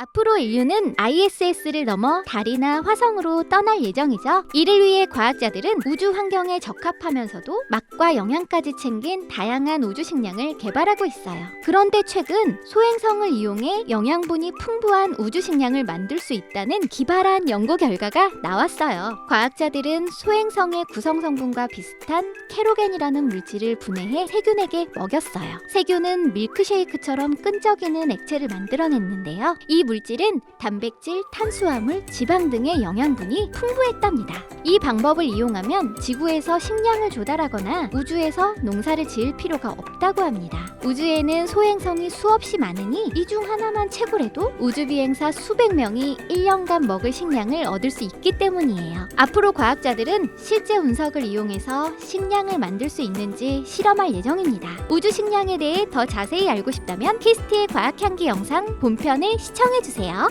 앞으로 인류는 ISS를 넘어 달이나 화성으로 떠날 예정이죠. 이를 위해 과학자들은 우주 환경에 적합하면서도 맛과 영양까지 챙긴 다양한 우주 식량을 개발하고 있어요. 그런데 최근 소행성을 이용해 영양분이 풍부한 우주 식량을 만들 수 있다는 기발한 연구 결과가 나왔어요. 과학자들은 소행성의 구성 성분과 비슷한 캐로겐이라는 물질을 분해해 세균에게 먹였어요. 세균은 밀크쉐이크처럼 끈적이는 액체를 만들어냈는데요. 이 물질은 단백질, 탄수화물, 지방 등의 영양분이 풍부했답니다. 이 방법을 이용하면 지구에서 식량을 조달하거나 우주에서 농사를 지을 필요가 없다고 합니다. 우주에는 소행성이 수없이 많으니 이 중 하나만 채굴해도 우주 비행사 수백 명이 1년간 먹을 식량을 얻을 수 있기 때문이에요. 앞으로 과학자들은 실제 운석을 이용해서 식량을 만들 수 있는지 실험할 예정입니다. 우주 식량에 대해 더 자세히 알고 싶다면 키스티의 과학 향기 영상 본편을 시청해 주세요.